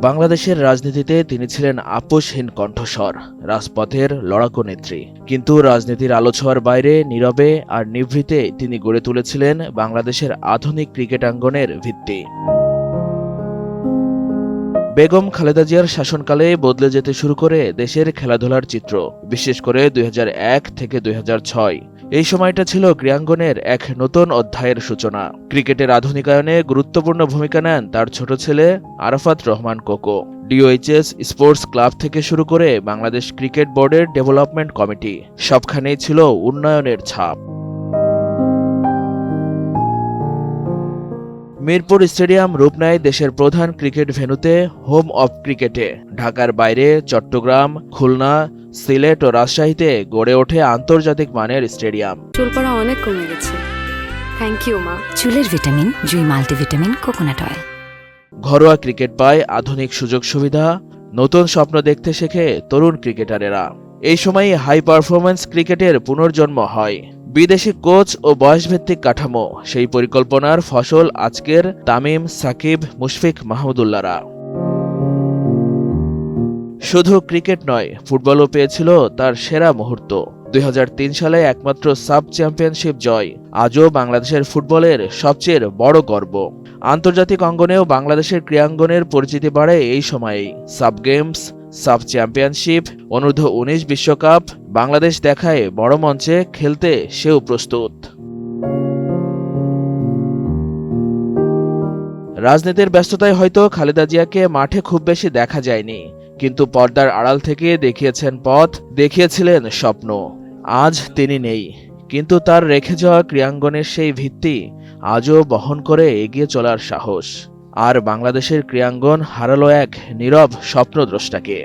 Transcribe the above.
বাংলাদেশের রাজনীতিতে তিনি ছিলেন আপোষহীন কণ্ঠস্বর, রাজপথের লড়াকু নেত্রী। কিন্তু রাজনীতির আলোচনার বাইরে, নীরবে আর নিভৃতে তিনি গড়ে তুলেছিলেন বাংলাদেশের আধুনিক ক্রিকেটাঙ্গনের ভিত্তি। বেগম খালেদা জিয়ার শাসনকালে বদলে যেতে শুরু করে দেশের খেলাধুলার চিত্র, বিশেষ করে দুই হাজার এক থেকে দুই হাজার ছয়। এই সময়টা ছিল ক্রীড়াঙ্গনের এক নতুন অধ্যায়ের সূচনা। ক্রিকেটের আধুনিকায়নে গুরুত্বপূর্ণ ভূমিকা নেন তার ছোট ছেলে Arafat Rahman Koko. DOHS sports club থেকে শুরু করে বাংলাদেশ ক্রিকেট বোর্ডের ডেভেলপমেন্ট কমিটি, সবখানেই ছিল উন্নয়নের ছাপ। মিরপুর স্টেডিয়াম রূপ নেয় দেশের প্রধান ক্রিকেট ভেন্যুতে হোম অব ক্রিকেটে। ঢাকার বাইরে চট্টগ্রাম, খুলনা সিলেট ও রাজশাহীতে গড়ে ওঠে আন্তর্জাতিক মানের স্টেডিয়াম। চুল পড়া অনেক কমে গেছে। থ্যাংক ইউ মা। চুলের vitamin Jui multivitamin coconut oil. ঘরোয়া ক্রিকেট পায় আধুনিক সুযোগ সুবিধা নতুন স্বপ্ন দেখতে শেখে তরুণ ক্রিকেটারেরা। এই সময়ই হাই পারফরমেন্স ক্রিকেটের পুনর্জন্ম হয়। বিদেশি কোচ ও বয়সভিত্তিক কাঠামো সেই পরিকল্পনার ফসল আজকের তামিম সাকিব মুশফিক মাহমুদুল্লাহরা শুধু ক্রিকেট নয়, ফুটবলও পেয়েছিল তার সেরা মুহূর্ত। দুই হাজার তিন সালে একমাত্র সাব চ্যাম্পিয়নশিপ জয়, আজও বাংলাদেশের ফুটবলের সবচেয়ে বড় গর্ব। আন্তর্জাতিক অঙ্গনেও বাংলাদেশের ক্রীড়াঙ্গনের পরিচিতি বাড়ে এই সময়েই। সাব গেমস, সাব চ্যাম্পিয়নশিপ, অনূর্ধ্ব উনিশ বিশ্বকাপ, বাংলাদেশ দেখায় বড় মঞ্চে খেলতে সেও প্রস্তুত। রাজনীতির ব্যস্ততায় হয়তো খালেদা জিয়াকে মাঠে খুব বেশি দেখা যায়নি, কিন্তু পর্দার আড়াল থেকে দেখিয়েছেন পথ, দেখিয়েছিলেন স্বপ্ন। আজ তিনি নেই, কিন্তু তার রেখে যাওয়া ক্রিয়াঙ্গনের সেই ভিত্তি আজও বহন করে এগিয়ে চলার সাহস। আর বাংলাদেশের ক্রিয়াঙ্গন হারালো এক নীরব স্বপ্নদ্রষ্টাকে।